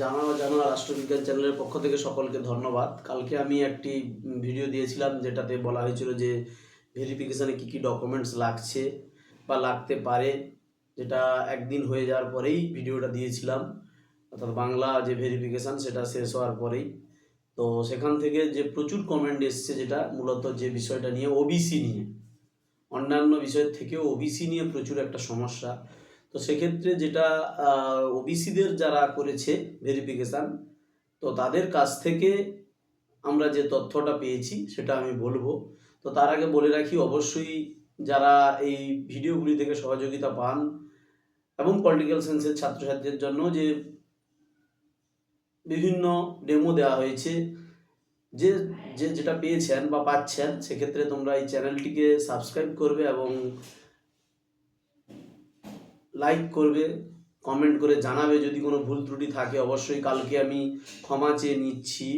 জানা জানা রাষ্ট্রবিজ্ঞান চ্যানেলের পক্ষ থেকে সকলকে ধন্যবাদ। কালকে আমি একটি ভিডিও দিয়েছিলাম যেটাতে বলা হয়েছিল যে ভেরিফিকেশানে কী কী ডকুমেন্টস লাগছে বা লাগতে পারে, যেটা একদিন হয়ে যাওয়ার পরেই ভিডিওটা দিয়েছিলাম। অর্থাৎ বাংলা যে ভেরিফিকেশান সেটা শেষ হওয়ার পরেই। তো সেখান থেকে যে প্রচুর কমেন্ট এসছে যেটা, মূলত যে বিষয়টা নিয়ে ওবিসি নিয়ে। অন্যান্য বিষয়ের থেকেও ওবিসি নিয়ে প্রচুর একটা সমস্যা। তো সেক্ষেত্রে যেটা ওবিসিদের যারা করেছে ভেরিফিকেশান তো তাদের কাছ থেকে আমরা যে তথ্যটা পেয়েছি সেটা আমি বলব। তো তার আগে বলে রাখি, অবশ্যই যারা এই ভিডিওগুলি থেকে সহযোগিতা পান এবং পলিটিক্যাল সায়েন্সের ছাত্রছাত্রীদের জন্য যে বিভিন্ন ডেমো দেওয়া হয়েছে, যে যে যেটা পেয়েছেন বা পাচ্ছেন, সেক্ষেত্রে তোমরা এই চ্যানেলটিকে সাবস্ক্রাইব করবে এবং লাইক করবে কমেন্ট করে জানাবে। যদি কোনো ভুল ত্রুটি থাকে, অবশ্যই কালকে আমি ক্ষমা চেয়ে নিচ্ছি।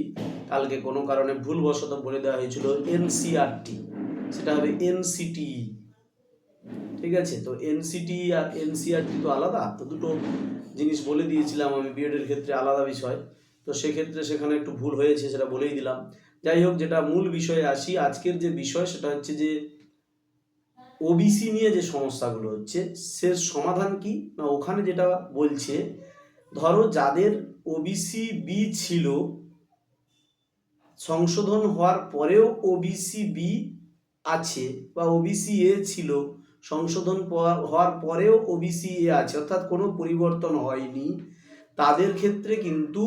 কালকে কোনো কারণে ভুলবশত বলে দেওয়া হয়েছিল এনসিআরটি সেটা হবে এনসিটি ঠিক আছে? তো এনসিটি আর এনসিআরটি তো আলাদা। তো দুটো জিনিস বলে দিয়েছিলাম আমি বিএডের ক্ষেত্রে, আলাদা বিষয়। তো সেক্ষেত্রে সেখানে একটু ভুল হয়েছে, সেটা বলেই দিলাম। যাই হোক, যেটা মূল বিষয়ে আসি, আজকের যে বিষয়, সেটা হচ্ছে যে ওবিসি নিয়ে যে সমস্যাগুলো হচ্ছে সে সমাধান কি? না, ওখানে যেটা বলছে, ধরো যাদের ওবিসি বি ছিল, সংশোধন হওয়ার পরেও ওবিসি বি আছে বা ওবিসি এ ছিল, সংশোধন হওয়ার পরেও ওবিসি এ আছে, অর্থাৎ কোনো পরিবর্তন হয়নি, তাদের ক্ষেত্রে কিন্তু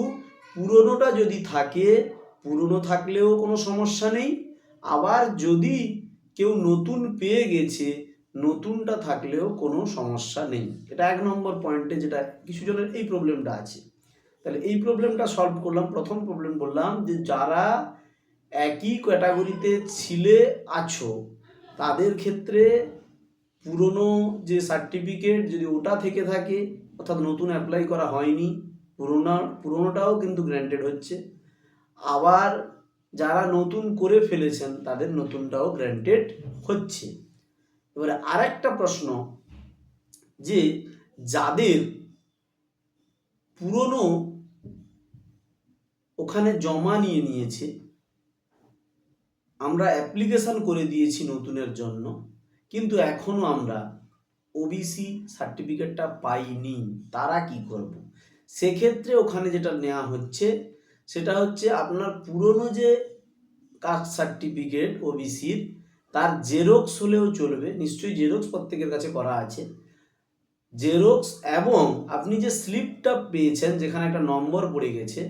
পুরনোটা যদি থাকে, পুরনো থাকলেও কোনো সমস্যা নেই, আবার যদি কেউ নতুন পেয়ে গেছে, নতুনটা থাকলেও কোনো সমস্যা নেই। এটা এক নম্বর পয়েন্টে যেটা কিছু জনের এই প্রবলেমটা আছে। তাহলে এই প্রবলেমটা সলভ করলাম, প্রথম প্রবলেম বললাম যে যারা একই ক্যাটাগরিতে ছিলে আছো, তাদের ক্ষেত্রে পুরনো যে সার্টিফিকেট যদি ওটা থেকে থাকে, অর্থাৎ নতুন অ্যাপ্লাই করা হয়নি, পুরোনো, পুরোনোটাও কিন্তু গ্র্যান্টেড হচ্ছে। আবার যারা নতুন করে ফেলেছেন, তাদের নতুনটাও গ্র্যান্টেড হচ্ছে। এবারে আরেকটা প্রশ্ন, যে যাদের পুরনো ওখানে জমা নিয়ে নিয়েছে, আমরা অ্যাপ্লিকেশন করে দিয়েছি নতুনের জন্য, কিন্তু এখনও আমরা ওবিসি সার্টিফিকেটটা পাইনি, তারা কি করব? সেক্ষেত্রে ওখানে যেটা নেওয়া হচ্ছে সেটা হচ্ছে আপনার পুরনো যে কাস্ট সার্টিফিকেট ও ওবিসির, তার জেরক্স হলেও চলবে, নিশ্চয়ই জেরক্স প্রত্যেকের কাছে করা আছে। জেরক্স এবং আপনি যে স্লিপটা পেয়েছেন, যেখানে একটা নম্বর পড়ে গেছে,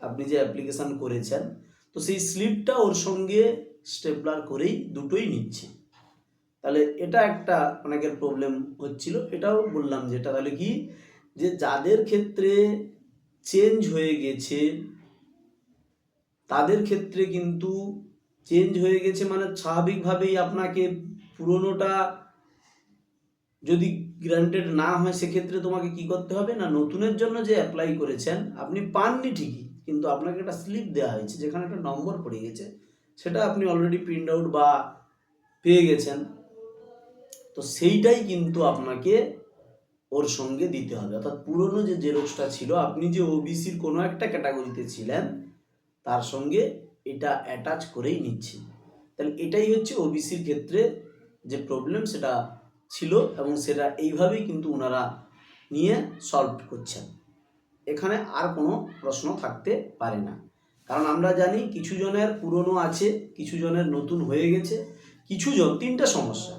আপনি যে অ্যাপ্লিকেশন করেছেন, তো সেই স্লিপটা ওর সঙ্গে স্টেপলার করেই দুটোই নিচ্ছে। তাহলে এটা একটা অনেকের প্রবলেম হচ্ছিল, এটাও বললাম যেটা তাহলে কি? যে যাদের ক্ষেত্রে চেঞ্জ হয়ে গেছে তাদের ক্ষেত্রে কিন্তু চেঞ্জ হয়ে গেছে মানে স্বাভাবিকভাবেই আপনাকে পুরনোটা যদি গ্রান্টেড না হয়, সেক্ষেত্রে তোমাকে কি করতে হবে না, নতুনের জন্য যে অ্যাপ্লাই করেছেন, আপনি পাননি ঠিকই, কিন্তু আপনাকে একটা স্লিপ দেওয়া হয়েছে, যেখানে একটা নম্বর পড়ে গেছে, সেটা আপনি অলরেডি প্রিন্ট আউট বা পেয়ে গেছেন। তো সেইটাই কিন্তু আপনাকে ওর সঙ্গে দিতে হবে। অর্থাৎ পুরনো যে জেরক্সটা ছিল, আপনি যে ওবিসির কোনো একটা ক্যাটাগরিতে ছিলেন তার সঙ্গে এটা অ্যাটাচ করেই নিচ্ছে। তাহলে এটাই হচ্ছে ওবিসির ক্ষেত্রে যে প্রবলেম সেটা ছিল এবং সেটা এইভাবেই কিন্তু ওনারা নিয়ে সলভ করছেন। এখানে আর কোনো প্রশ্ন থাকতে পারে না। কারণ আমরা জানি কিছু জনের পুরনো আছে, কিছু জনের নতুন হয়ে গেছে, কিছু জন তিনটা সমস্যা।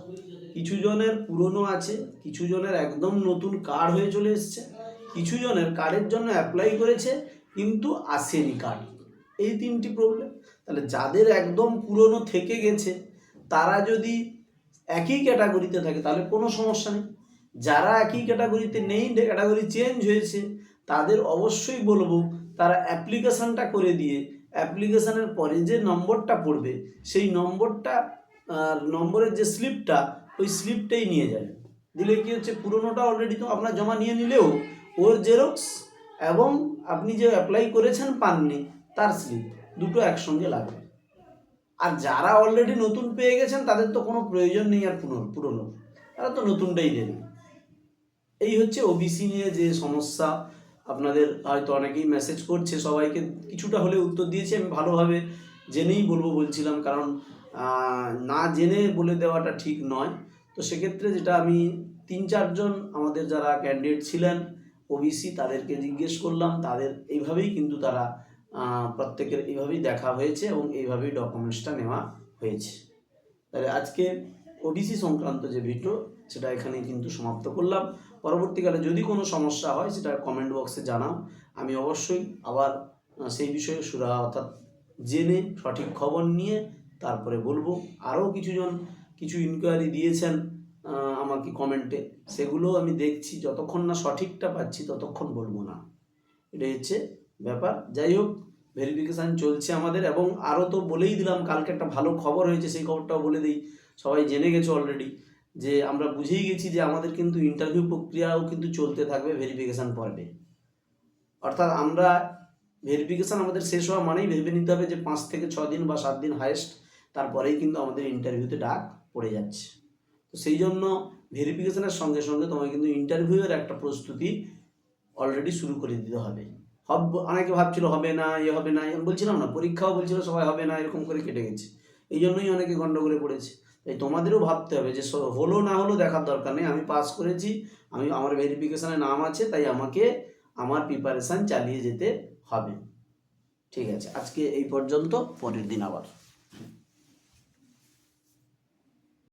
কিছু জনের পুরনো আছে, কিছু জনের একদম নতুন কার্ড হয়ে চলে এসছে, কিছু জনের কার্ডের জন্য অ্যাপ্লাই করেছে, কিন্তু আসেনি কার্ড এই তিনটি প্রবলেম তাহলে যাদের একদম পুরনো থেকে গেছে, তারা যদি একই ক্যাটাগরিতে থাকে, তাহলে কোনো সমস্যা নেই। যারা একই ক্যাটাগরিতে নেই ক্যাটাগরি চেঞ্জ হয়েছে, তাদের অবশ্যই বলব, তারা অ্যাপ্লিকেশানটা করে দিয়ে অ্যাপ্লিকেশানের পরে যে নম্বরটা পড়বে, সেই নম্বরটা নম্বরের যে স্লিপটা ওই স্লিপটাই নিয়ে যাবে। দিলে কি হচ্ছে, পুরোনোটা অলরেডি তো আপনার জমা নিয়ে নিলেও, ওর জেরক্স এবং আপনি যে অ্যাপ্লাই করেছেন পাননি তার স্লিপ, দুটো একসঙ্গে লাগবে। আর যারা অলরেডি নতুন পেয়ে গেছেন, তাদের তো কোনো প্রয়োজন নেই আর পুরনো পুরনো। তারা তো নতুনটাই দেবে। এই হচ্ছে ওবিসি নিয়ে যে সমস্যা। আপনাদের হয়তো অনেকেই মেসেজ করছে, সবাইকে কিছুটা হলে উত্তর দিয়েছি। আমি ভালোভাবে জেনেই বলব বলছিলাম, কারণ না জেনে বলে দেওয়াটা ঠিক নয়। তো সেক্ষেত্রে যেটা আমি তিন চারজন আমাদের যারা ক্যান্ডিডেট ছিলেন ওবিসি তাদেরকে জিজ্ঞেস করলাম। তাদের এইভাবেই কিন্তু তারা প্রত্যেকের এইভাবেই দেখা হয়েছে এবং এইভাবেই ডকুমেন্টসটা নেওয়া হয়েছে। তাহলে আজকে ওবিসি সংক্রান্ত যে ভিডিও সেটা এখানে কিন্তু সমাপ্ত করলাম। পরবর্তীকালে যদি কোনো সমস্যা হয়, সেটা কমেন্ট বক্সে জানাও। আমি অবশ্যই আবার সেই বিষয়ে সুরা, অর্থাৎ জেনে সঠিক খবর নিয়ে তারপরে বলব। আরও কিছুজন কিছু ইনকোয়ারি দিয়েছেন আমাকে কমেন্টে সেগুলো আমি দেখছি। যতক্ষণ না সঠিকটা পাচ্ছি, ততক্ষণ বলব না। এটাই হচ্ছে ব্যাপার। যাই হোক ভেরিফিকেশান চলছে আমাদের এবং আরও তো বলেই দিলাম, কালকে একটা ভালো খবর হয়েছে, সেই খবরটাও বলে দিই। সবাই জেনে গেছে অলরেডি যে আমরা বুঝেই গেছি যে আমাদের কিন্তু ইন্টারভিউ প্রক্রিয়াও কিন্তু চলতে থাকবে ভেরিফিকেশান পর্বে। অর্থাৎ আমরা ভেরিফিকেশান আমাদের শেষ হওয়া মানেই ভেবে নিতে হবে যে পাঁচ থেকে ছ দিন বা সাত দিন হায়েস্ট তারপরেই কিন্তু আমাদের ইন্টারভিউতে ডাক পড়ে যাচ্ছে। তো সেই জন্য ভেরিফিকেশানের সঙ্গে সঙ্গে তোমাকে কিন্তু ইন্টারভিউয়ের একটা প্রস্তুতি অলরেডি শুরু করে দিতে হবে। অনেকে ভাবছিল হবে না, এ হবে না বলছিলাম না, পরীক্ষাও বলছিল সবাই হবে না, এরকম করে কেটে গেছে। এই জন্যই অনেকে গণ্ডগোলে পড়েছে। তাই তোমাদেরও ভাবতে হবে যে হলো না হলো দেখার দরকার নেই, আমি পাস করেছি, আমি, আমার ভেরিফিকেশানে নাম আছে, তাই আমাকে আমার প্রিপারেশান চালিয়ে যেতে হবে। ঠিক আছে, আজকে এই পর্যন্ত, পরের দিন আবার।